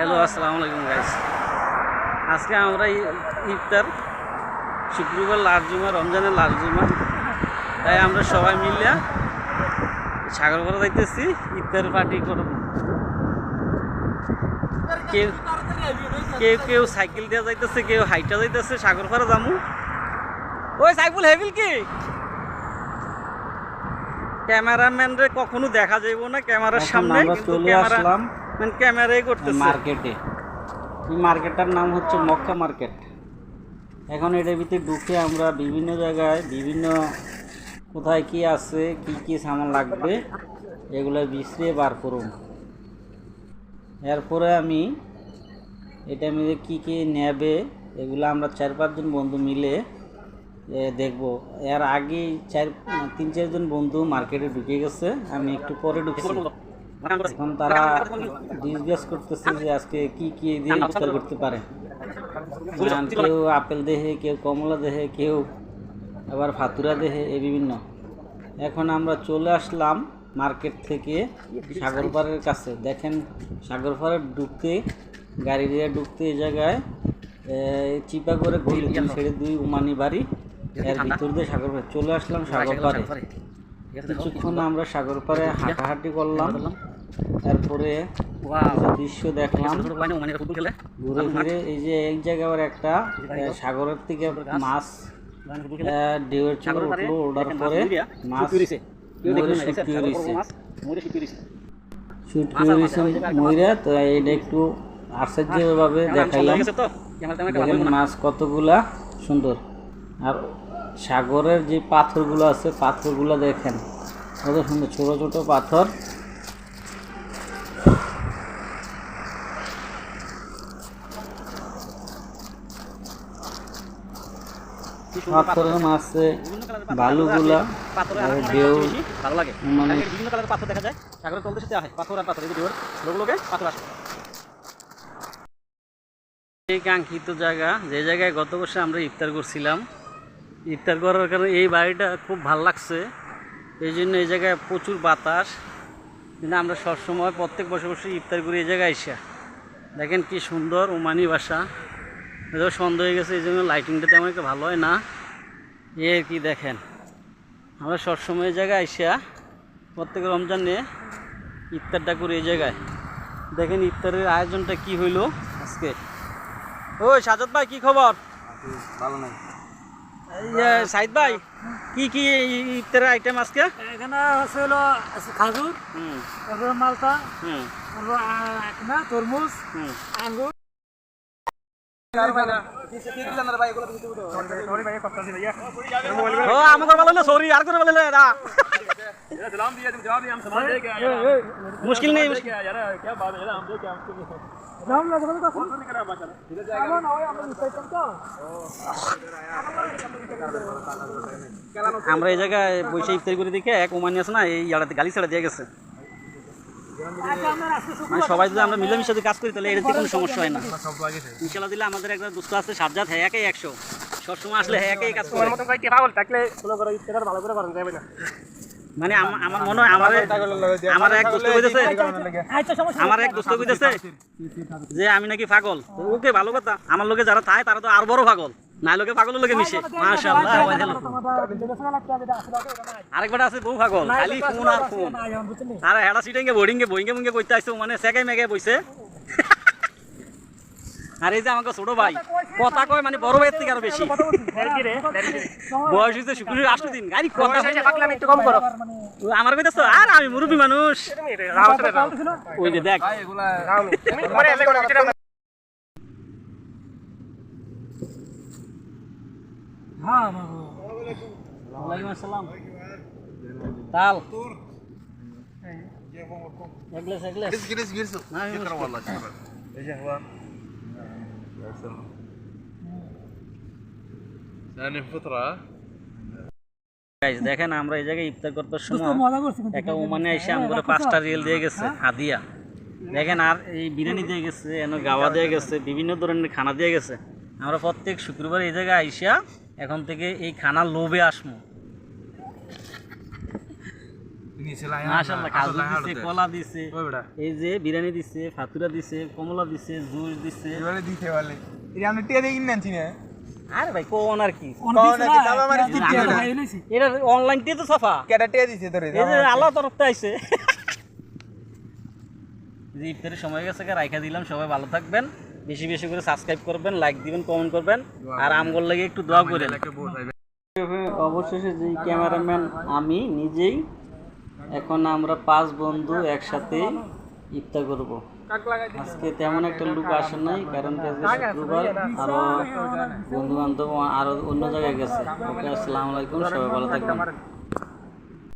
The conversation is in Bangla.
হ্যালো আসসালামু আলাইকুম গাইস আজকে আমরা ইফতার শুক্রবার লালজুমা রমজানের লালজুমা তাই আমরা সবাই মিলে সাগরপাড়া যাইতেছি ইফতার পার্টি করব। কেউ কেউ কেউ সাইকেল দিয়ে যাইতেছে কেউ হাইটা যাইতেছে সাগরপাড়া যামু। ওই সাইকেল হেবিল কি? ক্যামেরাম্যান রে কখনো দেখা যাইব না ক্যামেরার সামনে কিন্তু ক্যামেরা মানে ক্যামেরাই করতেছে। মার্কেটে। এই মার্কেটটার নাম হচ্ছে মক্কা মার্কেট। এখন এটার ভিতরে ঢুকে আমরা বিভিন্ন জায়গায় বিভিন্ন কোথায় কি আছে, কি কি সামান লাগবে, এগুলো বিছড়িয়ে বার করুন। এরপরে আমি এটা মিলে কি কি নেবে, এগুলো আমরা চার পাঁচজন বন্ধু মিলে দেখব। এর আগে চার, তিন চারজন বন্ধু মার্কেটে ঢুকে গেছে। আমি একটু পরে ঢুকছি। এখন তারা জিজ্ঞেস করতেছে যে আজকে কি কি দিয়ে ইফতার করতে পারে। কেউ আপেল দেহে কেউ কমলা দেহে কেউ আবার ফাতুরা দেহে এই বিভিন্ন। এখন আমরা চলে আসলাম মার্কেট থেকে সাগরপাড়ের কাছে। দেখেন সাগরপাড়ে ঢুকতে গাড়ি দিয়ে ঢুকতে এই জায়গায় এ, চিপা করে দুই ছেড়ে দুই উমানি বাড়ি। এর ভিতর দিয়ে সাগরপাড়ে চলে আসলাম সাগরপাড়ে। কিছুক্ষণ আমরা সাগর পাড়ে হাঁটাহাঁটি করলাম। তারপরে দৃশ্য দেখলাম। ঘুরে ঘুরে এই যে এক জায়গায় একটা সাগরের থেকে মাছ ঢেউয়ের উঠল ওঠার পরে মাছ ময়রা তো এটা একটু আশ্চর্যভাবে দেখাইলাম। মাছ কতগুলা সুন্দর। আর সাগরের যে পাথরগুলো আছে, পাথরগুলো দেখেন। কত সুন্দর, ছোট ছোট পাথর। পাথরের মাছে পাথর দেখা যায় সাগরের হয় জায়গা, যে জায়গায় গত বছর আমরা ইফতার করছিলাম ইফতার করার কারণে এই বাড়িটা খুব ভালো লাগছে। এই জন্য এই জায়গায় প্রচুর বাতাস। কিন্তু আমরা সবসময় প্রত্যেক বছর বছর ইফতার করি এই জায়গায় এসে। দেখেন কি সুন্দর ওমানি বাসা। এত সন্দেহ হয়ে গেছে, এই জন্য লাইটিংটা তেমন একটা ভালো হয় না। এ কি দেখেন। আমরা সবসময় এই জায়গায় আইসা প্রত্যেক রমজানে ইফতারটা করি এই জায়গায়। দেখেন ইফতারের আয়োজনটা কি হইল আজকে। ওই সাজত ভাই, কি খবর? ভালো নাই। সাইদ ভাই কি কি ইফতারের আইটেম আজকে? এখানে হচ্ছে হলো খাজুর হুম। তারপরে মালটা হুম। তারপর না তরমুজ আঙ্গুর। আমাকে বলে না সরি বলে না এরা। মুশকিল নেই মুশকিল দাম লাগে বলে তো এমন হয় আমরা বুঝতে তো। আমরা এই জায়গায় বসে ইফতারি করে দেখে এক ওমানি আছে না এই ইয়াড়াতে গালি ছাড়া দিয়ে গেছে। আচ্ছা মানে সবাই যদি আমরা মিলেমিশে যদি কাজ করি তাহলে এটাতে কোনো সমস্যা হয় না। ইনশাল্লাহ দিলে আমাদের একটা দুস্থ আছে সাজ্জাদ হ্যাঁ একাই একশো। সবসময় আসলে হ্যাঁ একাই কাজ করে। মতন কয়েকটি পাগল থাকলে ভালো করে ভালো করে করেন যাবে না। মানে আমার মনে হয় আমার আমার এক দোস্ত কইতেছে আচ্ছা আমার এক দোস্ত কইতেছে যে আমি নাকি পাগল ওকে ভালো কথা আমার লোকে যারা থাকে তারা তো আর বড় পাগল না লোকে পাগলের লোকে মিশে মাশাআল্লাহ আরেকবার আছে বউ পাগল খালি ফোন আর ফোন আর হেডা সিটিংয়ে বোর্ডিংয়ে বইঙ্গে মুঙ্গে কইতে আইছো মানে সেকাই মেগে বইছে আর এই যে আমাকে ছোট ভাই কথা কয় মানে বড় ভাইয়ের থেকে আরো বেশি বয়স হয়েছে শুক্র আষ্ট দিন গাড়ি কথা একটু কম করো আমার কইতেছ আর আমি মুরব্বী মানুষ ওই যে দেখ হ্যাঁ ওয়ালাইকুম আসসালাম তাল এগলেস এগলেস جلس جلس ما في شكرا مشكلة. والله شكرا ايش اخبار؟ ثاني فطرة গাইস দেখেন আমরা এই জায়গায় ইফতার করতে সময় মজা করছি কিন্তু একটা ওমানে এসে আমাদের পাঁচটা রিয়েল দিয়ে গেছে হাদিয়া দেখেন আর এই বিরিয়ানি দিয়ে গেছে এনে গাওয়া দিয়ে গেছে বিভিন্ন ধরনের খানা দিয়ে গেছে আমরা প্রত্যেক শুক্রবার এই জায়গায় আইসা এখন থেকে এই খানা লোভে আসমু মাশাআল্লাহ কাজু দিছে কলা দিছে এই যে বিরিয়ানি দিছে ফাতুরা দিছে কমলা দিছে জুস দিছে। এবারে দিতে বলে। এই আমরা টিয়া দিয়ে কিনে আনছি আরে ভাই কোন আর কি। এটা। অনলাইন দিয়ে তো সাফা। কেটা টিয়া দিছে তোরে এই যে আল্লাহ তরফতে আইছে। যে ইফতারের সময় গেছে রাইখা দিলাম সবাই ভালো থাকবেন। বেশি বেশি করে সাবস্ক্রাইব করবেন লাইক দিবেন কমেন্ট করবেন। আর আমগোল লাগে একটু দোয়া করেন। অবশেষে যে ক্যামেরাম্যান আমি নিজেই এখন আমরা পাঁচ বন্ধু একসাথে ইফতার করব। আজকে তেমন একটা লোক আসে নাই, কারণ শুক্রবার আরও বন্ধু বান্ধব আরও অন্য জায়গায় গেছে। ওকে, আসসালামু আলাইকুম, সবাই ভালো থাকবেন।